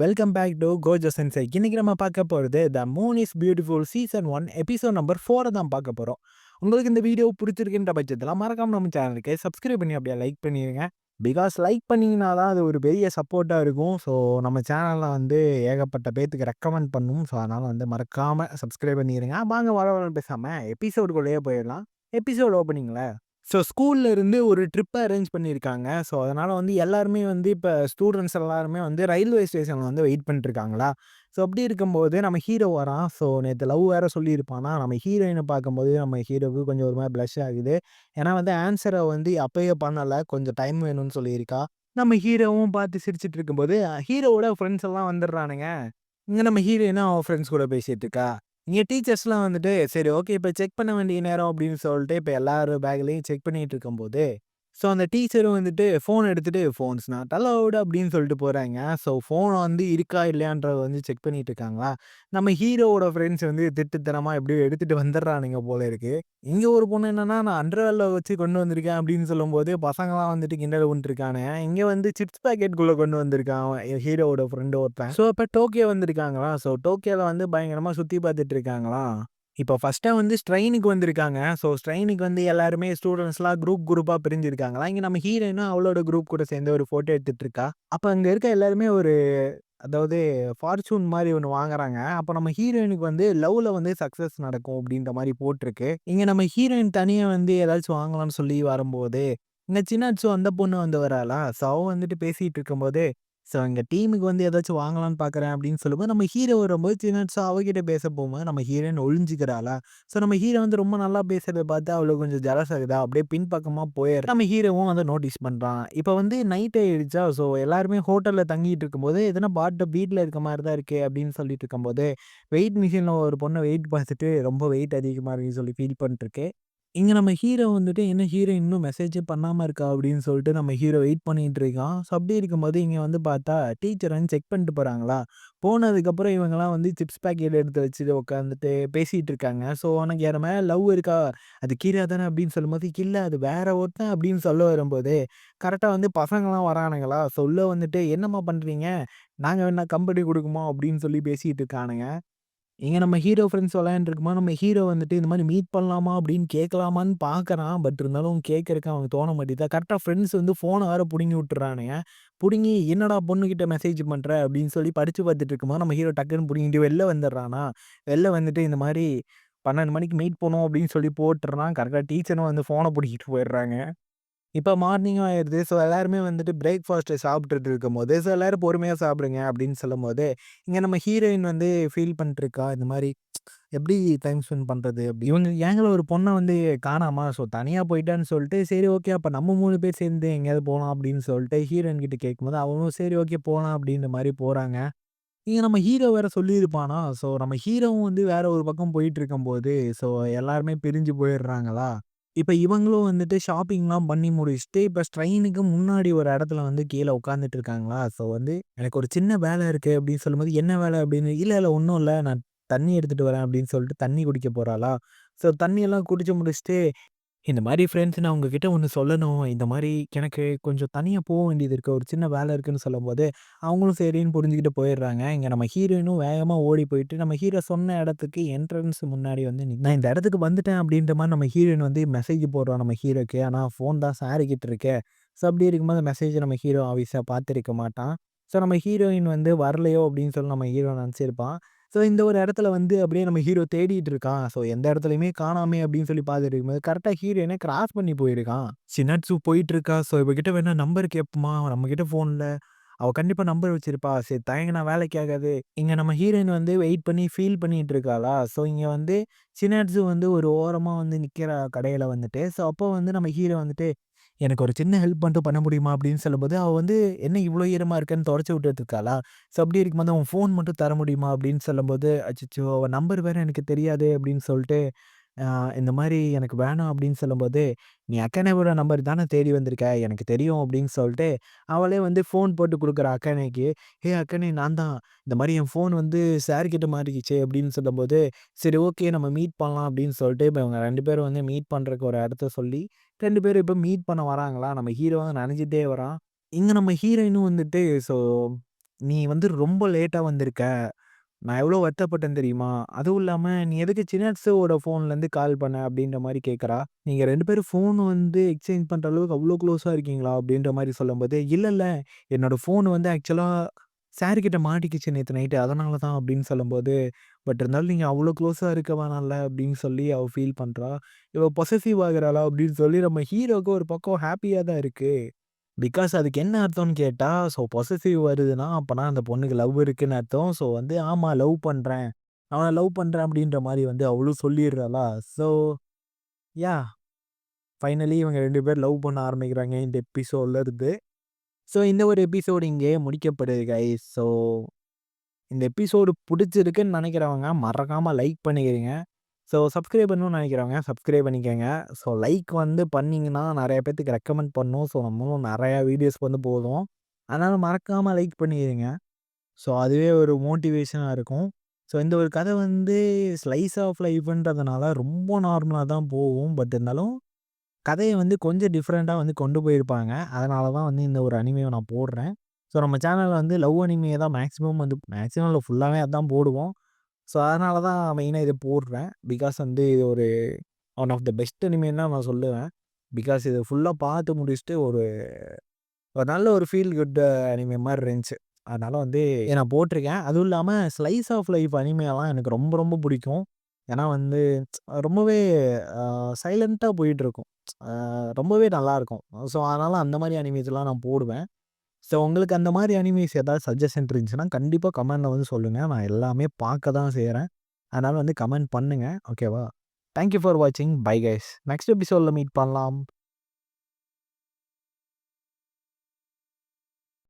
Welcome back to Gojo Sensei இன்றைக்கி நம்ம பார்க்க போகிறது the moon is beautiful season one episode number ஃபோரை தான் பார்க்க போகிறோம் உங்களுக்கு இந்த வீடியோ பிடிச்சிருக்கின்ற பட்சத்தில் மறக்காமல் நம்ம சேனலுக்கு சப்ஸ்கிரைப் பண்ணி அப்படியே லைக் பண்ணிடுங்க பிகாஸ் லைக் பண்ணிங்கன்னா தான் அது ஒரு பெரிய சப்போர்ட்டாக இருக்கும். ஸோ நம்ம சேனலில் வந்து ஏகப்பட்ட பேத்துக்கு ரெக்கமெண்ட் பண்ணும். ஸோ அதனால் வந்து மறக்காமல் சப்ஸ்கிரைப் பண்ணிடுங்க வாங்க வர வர பேசாமல் எபிசோடுக்குள்ளேயே போயிடலாம். எபிசோட் ஓப்பனிங்கில் ஸோ ஸ்கூல்ல இருந்து ஒரு ட்ரிப்பை அரேஞ்ச் பண்ணியிருக்காங்க. ஸோ அதனால் வந்து எல்லாருமே வந்து இப்போ ஸ்டூடெண்ட்ஸ் எல்லாருமே வந்து ரயில்வே ஸ்டேஷனில் வந்து வெயிட் பண்ணிட்டுருக்காங்களா. ஸோ அப்படி இருக்கும்போது நம்ம ஹீரோ வரான். ஸோ நேற்று லவ் வேறு சொல்லியிருப்பானா, நம்ம ஹீரோயினை பார்க்கும்போது நம்ம ஹீரோவுக்கு கொஞ்சம் ஒரு மாதிரி ப்ளஷ் ஆகுது. ஏன்னா வந்து ஆன்சரை வந்து அப்பயே பண்ணலை கொஞ்சம் டைம் வேணும்னு சொல்லியிருக்கா. நம்ம ஹீரோவும் பார்த்து சிரிச்சிட்டு இருக்கும்போது, ஹீரோவோட ஃப்ரெண்ட்ஸ் எல்லாம் வந்துடுறானுங்க. இங்கே நம்ம ஹீரோயினா அவன் ஃப்ரெண்ட்ஸ் கூட பேசிகிட்டு இருக்கா. இங்கே டீச்சர்ஸ்லாம் வந்துட்டு, சரி ஓகே இப்ப செக் பண்ண வேண்டிய நேரம் அப்படின்னு சொல்லிட்டு, இப்ப எல்லார் பேக்லயும் செக் பண்ணிட்டு இருக்கும்போது, ஸோ அந்த டீச்சரும் வந்துட்டு ஃபோன் எடுத்துகிட்டு "ஃபோன்ஸ் நாட் அலவுடு அப்படின்னு சொல்லிட்டு போகிறாங்க ஸோ ஃபோன் வந்து இருக்கா இல்லையான்றத வந்து செக் பண்ணிட்டு இருக்காங்களா. நம்ம ஹீரோவோட ஃப்ரெண்ட்ஸ் வந்து திட்டுத்தனமாக எப்படியோ எடுத்துகிட்டு வந்துடுறானுங்க போல இருக்குது இங்கே ஒரு பொண்ணு என்னென்னா "நான் அண்டர்வேர்ல வச்சு கொண்டு வந்திருக்கேன்" அப்படின்னு சொல்லும்போது, பசங்களாம் வந்துட்டு கிண்டல் பண்ணிட்டுருக்கானுங்க. இங்கே வந்து சிப்ஸ் பேக்கெட்குள்ளே கொண்டு வந்திருக்கான் அவன் ஹீரோவோட ஃப்ரெண்டு ஒருத்தன். ஸோ அப்போ டோக்கியோ வந்திருக்காங்களா ஸோ டோக்கியோல வந்து பயங்கரமாக சுற்றி பார்த்துட்டு இருக்காங்களா இப்போ ஃபஸ்ட்டாக வந்து ஸ்ட்ரெயினுக்கு வந்திருக்காங்க. ஸோ ஸ்ட்ரெயினுக்கு வந்து எல்லாருமே ஸ்டூடண்ட்ஸ்லாம் குரூப் குரூப்பாக பிரிஞ்சிருக்காங்களா இங்கே நம்ம ஹீரோயினும் அவளோட குரூப் கூட சேர்ந்து ஒரு ஃபோட்டோ எடுத்துட்டு இருக்கா. அங்கே இருக்க எல்லாருமே ஒரு அதாவது ஃபார்ச்சூன் மாதிரி ஒன்று வாங்குறாங்க. அப்போ நம்ம ஹீரோயினுக்கு வந்து லவ்வில் வந்து சக்சஸ் நடக்கும் அப்படின்ற மாதிரி போட்டிருக்கு. இங்கே நம்ம ஹீரோயின் தனியாக வந்து ஏதாச்சும் வாங்கலாம்னு சொல்லி வரும்போது, இங்க சின்னாட்சு அந்த பொண்ணு வந்து வராளா. ஸோ அவ வந்துட்டு பேசிகிட்டு இருக்கும்போது, ஸோ எங்கள் டீமுக்கு வந்து ஏதாச்சும் வாங்கலாம்னு பார்க்குறேன் அப்படின்னு சொல்லும்போது, நம்ம ஹீரோ வரும்போது சின்னாட்சு அவகிட்ட பேச போகும்போது, நம்ம ஹீரோயின் ஒழிஞ்சிக்கிறாளா ஸோ நம்ம ஹீரோ வந்து ரொம்ப நல்லா பேசுறத பார்த்து அவ்வளோ கொஞ்சம் ஜலஸ் ஆகுதா. அப்படியே பின்பக்கமாக போயிடுற நம்ம ஹீரோவும் வந்து நோட்டீஸ் பண்ணுறான் இப்போ வந்து நைட் ஆயிடுச்சா. ஸோ எல்லாருமே ஹோட்டலில் தங்கிட்டு இருக்கும்போது, எதனா பாட்டு வீட்டில் இருக்க மாதிரி தான் இருக்குது அப்படின்னு சொல்லிட்டு இருக்கும்போது, வெயிட் மிஷினில் ஒரு பொண்ணை வெயிட் பார்த்துட்டு ரொம்ப வெயிட் அதிகமாக இருக்குன்னு சொல்லி ஃபீல் பண்ணிட்டுருக்கு. இங்கே நம்ம ஹீரோ வந்துட்டு, என்ன ஹீரோ இன்னும் மெசேஜே பண்ணாமல் இருக்கா அப்படின்னு சொல்லிட்டு நம்ம ஹீரோ வெயிட் பண்ணிகிட்டு இருக்கான். ஸோ அப்படி இருக்கும்போது இங்கே வந்து பார்த்தா, டீச்சர் வந்து செக் பண்ணிட்டு போகிறாங்களா போனதுக்கப்புறம் இவங்கெல்லாம் வந்து சிப்ஸ் பேக்கெட் எடுத்து வச்சுட்டு உட்காந்துட்டு பேசிகிட்டு இருக்காங்க. ஸோ "உனக்கு என் மேல லவ் இருக்கா? அது கீரா தானே?" அப்படின்னு சொல்லும்போது, இல்லை அது வேற ஒருத்தன்" அப்படின்னு சொல்ல வரும்போது, கரெக்டாக வந்து பசங்களாம் வரானுங்களா. சொல்ல வந்துட்டு, "என்னம்மா பண்ணுறீங்க நாங்கள் வேணா கம்பெனி கொடுக்குமோ அப்படின்னு சொல்லி பேசிகிட்டு இருக்கானுங்க. இங்கே நம்ம ஹீரோ ஃப்ரெண்ட்ஸ் விளையாண்டுருக்குமா நம்ம ஹீரோ வந்துட்டு இந்த மாதிரி மீட் பண்ணலாமா அப்படின்னு கேட்கலாமான்னு பார்க்குறான். பட் இருந்தாலும் கேட்கறக்கு அவனுக்கு தோண மாட்டேங்குது. கரெக்டாக ஃப்ரெண்ட்ஸ் வந்து ஃபோனை வேறு பிடுங்கி விட்டுறானுங்க. பிடுங்கி "என்னடா பொண்ணுக்கிட்ட மெசேஜ் பண்ணுற அப்படின்னு சொல்லி படிச்சு பார்த்துட்டு இருக்குமா நம்ம ஹீரோ டக்குன்னு பிடிங்கிட்டு வெளில வந்துடுறானா. வெளில வந்துட்டு இந்த மாதிரி பன்னெண்டு மணிக்கு மீட் பண்ணுவோம் அப்படின்னு சொல்லி போட்டுறான். கரெக்டாக டீச்சரும் வந்து ஃபோனை பிடிக்கிட்டு போயிடுறாங்க. இப்போ மார்னிங்கும் ஆயிடுது ஸோ எல்லாருமே வந்துட்டு பிரேக்ஃபாஸ்ட்டை சாப்பிட்டுட்டு இருக்கும்போது, "ஸோ எல்லோரும் பொறுமையாக சாப்பிடுங்க" அப்படின்னு சொல்லும்போது, இங்கே நம்ம ஹீரோயின் வந்து ஃபீல் பண்ணிட்டுருக்கா. இந்த மாதிரி எப்படி டைம் ஸ்பெண்ட் பண்ணுறது அப்படி இவங்க கேங்ல ஒரு பொண்ணை வந்து காணாமா. ஸோ தனியாக போயிட்டான்னு சொல்லிட்டு, சரி ஓகே அப்போ நம்ம மூணு பேர் சேர்ந்து எங்கேயாவது போகலாம் அப்படின்னு சொல்லிட்டு ஹீரோயின் கிட்ட கேட்கும்போது, அவனும் சரி ஓகே போகலாம் அப்படின்ற மாதிரி போகிறாங்க இங்கே நம்ம ஹீரோ வேற சொல்லியிருப்பானா. ஸோ நம்ம ஹீரோவும் வந்து வேற ஒரு பக்கம் போயிட்டு இருக்கும்போது, ஸோ எல்லாருமே பிரிஞ்சு போயிடுறாங்களா. இப்போ இவங்களும் வந்துட்டு ஷாப்பிங்லாம் பண்ணி முடிச்சுட்டு, இப்போ ட்ரெயினுக்கு முன்னாடி ஒரு இடத்துல வந்து கீழே உட்காந்துட்டு இருக்காங்களா. ஸோ வந்து "எனக்கு ஒரு சின்ன வேலை இருக்குது அப்படின்னு சொல்லும்போது, "என்ன வேலை?" அப்படின்னு, இல்லை இல்லை ஒன்றும் இல்லை நான் தண்ணி எடுத்துகிட்டு வரேன்" அப்படின்னு சொல்லிட்டு தண்ணி குடிக்க போகிறாளா ஸோ தண்ணியெல்லாம் குடிச்சு முடிச்சுட்டு, "இந்த மாதிரி ஃப்ரெண்ட்ஸ் நான் உங்ககிட்ட ஒன்று சொல்லணும். இந்த மாதிரி எனக்கு கொஞ்சம் தனியா போ வேண்டியது இருக்கு. ஒரு சின்ன வேலை இருக்குன்னு" சொல்லும்போது, அவங்களும் சரின்னு புரிஞ்சுகிட்டு போயிடுறாங்க. இங்க நம்ம ஹீரோயினும் வேகமா ஓடி போயிட்டு, நம்ம ஹீரோ சொன்ன இடத்துக்கு என்ட்ரன்ஸ் முன்னாடி வந்து நிக் "நான் இந்த இடத்துக்கு வந்துட்டேன்" அப்படின்ற மாதிரி நம்ம ஹீரோயின் வந்து மெசேஜ் போடுறா நம்ம ஹீரோக்கு. ஆனா ஃபோன் தான் சார் கிட்ட ஸோ அப்படி இருக்கும்போது மெசேஜ் நம்ம ஹீரோ ஆஃபீஸாக பார்த்துருக்க மாட்டான். ஸோ நம்ம ஹீரோயின் வந்து வரலையோ அப்படின்னு சொல்லி நம்ம ஹீரோ நினச்சிருப்பான். ஸோ இந்த ஒரு இடத்துல வந்து அப்படியே நம்ம ஹீரோ தேடிட்டு இருக்கான். ஸோ எந்த இடத்துலையுமே காணாமே அப்படின்னு சொல்லி பார்த்துட்டு இருக்கும்போது, கரெக்டாக ஹீரோயின கிராஸ் பண்ணி போயிருக்கான். சினாட்சு போயிட்டு இருக்கா. ஸோ இவகிட்ட வேணா நம்பர் கேட்போமா? நம்மக்கிட்ட ஃபோனில் அவள் கண்டிப்பாக நம்பர் வச்சிருப்பா. சரி தயங்கினா வேலைக்கு ஆகாது. இங்கே நம்ம ஹீரோயின் வந்து வெயிட் பண்ணி ஃபீல் பண்ணிட்டு இருக்காளா. ஸோ இங்கே வந்து சினாட்சு வந்து ஒரு ஓரமாக வந்து நிற்கிற கடையில் வந்துட்டு. ஸோ அப்போ வந்து நம்ம ஹீரோ வந்துட்டு, "எனக்கு ஒரு சின்ன ஹெல்ப் மட்டும் பண்ண முடியுமா?" அப்படின்னு சொல்லும்போது, அவள் வந்து "என்ன இவ்வளோ ஈரமாக இருக்கேன்னு தொடச்சி விட்டுட்டு இருக்காளா. ஸோ அப்படி இருக்கும்போது, அவன் ஃபோன் மட்டும் தர முடியுமா?" அப்படின்னு சொல்லும்போது, "அச்சச்சோ! அவன் நம்பர் வேறு எனக்கு தெரியாது அப்படின்னு சொல்லிட்டு, இந்த மாதிரி "எனக்கு வேணாம்" அப்படின்னு சொல்லும்போது, "நீ அக்கானேவோட நம்பர் தானே தேடி வந்திருக்க. எனக்கு தெரியும்" அப்படின்னு சொல்லிட்டு, அவளே வந்து ஃபோன் போட்டு கொடுக்குற அக்கானேக்கு. "ஏய் அக்கானே நான் தான். இந்த மாதிரி என் ஃபோன் வந்து சார்கிட்ட மாறிச்சு அப்படின்னு சொல்லும்போது, சரி ஓகே நம்ம மீட் பண்ணலாம் அப்படின்னு சொல்லிட்டு, இப்போ இவங்க ரெண்டு பேரும் வந்து மீட் பண்ணுறக்கு ஒரு இடத்த சொல்லி, ரெண்டு பேரும் இப்போ மீட் பண்ண வராங்களா. நம்ம ஹீரோ வந்து நினைஞ்சிட்டே வரான். இங்கே நம்ம ஹீரோயினும் வந்துட்டு ஸோ நீ வந்து ரொம்ப லேட்டாக வந்திருக்க. நான் எவ்வளோ வருத்தப்பட்டேன் தெரியுமா? அதுவும் இல்லாமல் நீ எதுக்கு சின்னட்ஸோட ஃபோன்லேருந்து கால் பண்ண அப்படின்ற மாதிரி கேட்குறா. நீங்கள் ரெண்டு பேரும் ஃபோன் வந்து எக்ஸ்சேஞ்ச் பண்ணுற அளவுக்கு அவ்வளோ க்ளோஸாக இருக்கீங்களா? அப்படின்ற மாதிரி சொல்லும்போது, இல்லை இல்லை என்னோடய ஃபோன் வந்து ஆக்சுவலாக சார் கிட்ட மாட்டிக்கிச்சு நேற்று நைட்டு. அதனால தான் அப்படின்னு சொல்லும்போது, பட் இருந்தாலும் நீங்கள் அவ்வளோ க்ளோஸாக இருக்க வேணாம்ல அப்படின்னு சொல்லி அவ ஃபீல் பண்ணுறா இவள் பொசசிவ் ஆகிறாளா அப்படின்னு சொல்லி நம்ம ஹீரோக்கு ஒரு பக்கம் ஹாப்பியாக தான் இருக்குது பிகாஸ் அதுக்கு என்ன அர்த்தம்னு கேட்டால் ஸோ பொசசிவ் வருதுன்னா, அப்போனா அந்த பொண்ணுக்கு லவ் இருக்குன்னு அர்த்தம். ஸோ வந்து ஆமாம் லவ் பண்ணுறேன் அவனை லவ் பண்ணுறேன் அப்படின்ற மாதிரி வந்து அவளும் சொல்லிடுறாளா ஸோ யா ஃபைனலி இவங்க ரெண்டு பேரும் லவ் பண்ண ஆரம்பிக்கிறாங்க இந்த எபிசோட்ல இருந்து. ஸோ இந்த ஒரு எபிசோடு இங்கேயே முடிக்கப்படுது கைஸ். ஸோ இந்த எபிசோடு பிடிச்சிருக்குன்னு நினைக்கிறவங்க மறக்காமல் லைக் பண்ணிக்கிறீங்க. ஸோ சப்ஸ்கிரைப் பண்ணணும்னு நினைக்கிறவங்க சப்ஸ்கிரைப் பண்ணிக்கோங்க ஸோ லைக் வந்து பண்ணிங்கன்னா நிறையா பேர்த்துக்கு ரெக்கமெண்ட் பண்ணும். ஸோ நம்மளும் நிறையா வீடியோஸ் வந்து போதும் அதனால் மறக்காமல் லைக் பண்ணிக்கிறீங்க. ஸோ அதுவே ஒரு மோட்டிவேஷனாக இருக்கும். ஸோ இந்த ஒரு கதை வந்து ஸ்லைஸ் ஆஃப் லைஃப்ன்றதுனால ரொம்ப நார்மலாக தான் போகும். பட் இருந்தாலும் கதையை வந்து கொஞ்சம் டிஃப்ரெண்ட்டாக வந்து கொண்டு போயிருப்பாங்க. அதனால தான் வந்து இந்த ஒரு அனிமையை நான் போடுறேன். ஸோ நம்ம சேனலில் வந்து லவ் அனிமையை தான் மேக்ஸிமம் வந்து மேக்ஸிமம் ஃபுல்லாகவே அதான் போடுவோம். ஸோ அதனால தான் மெயினாக இதை போடுறேன். பிகாஸ் வந்து இது ஒரு ஒன் ஆஃப் த பெஸ்ட் அனிமேன்னு தான் நான் சொல்லுவேன். பிகாஸ் இதை ஃபுல்லாக பார்த்து முடிச்சுட்டு ஒரு ஒரு நல்ல ஒரு ஃபீல் குட் அனிமே மாதிரி இருந்துச்சு. அதனால் வந்து நான் போட்டிருக்கேன். அதுவும் இல்லாமல் ஸ்லைஸ் ஆஃப் லைஃப் அனிமேலாம் எனக்கு ரொம்ப ரொம்ப பிடிக்கும். ஏன்னா வந்து ரொம்பவே அ சைலன்ட்டா போயிட்டுருக்கும். அ ரொம்பவே நல்லாருக்கும். ஸோ அதனால அந்த மாரி அனிமேஸ்லாம் நான் போடுவேன். ஸோ உங்களுக்கு அந்த மாரி அனிமேஸ் ஏதாவது சஜஷன் இருந்துச்சுன்னா, கண்டிப்பா கமெண்ட்ல வந்து சொல்லுங்க. நான் எல்லாமே பார்க்க தான் செய்றேன். அதனால வந்து கமெண்ட் பண்ணுங்க. ஓகேவா? தேங்க் யூ ஃபார் வாட்சிங். Bye guys. நெக்ஸ்ட் எபிசோட்ல மீட் பண்ணலாம்.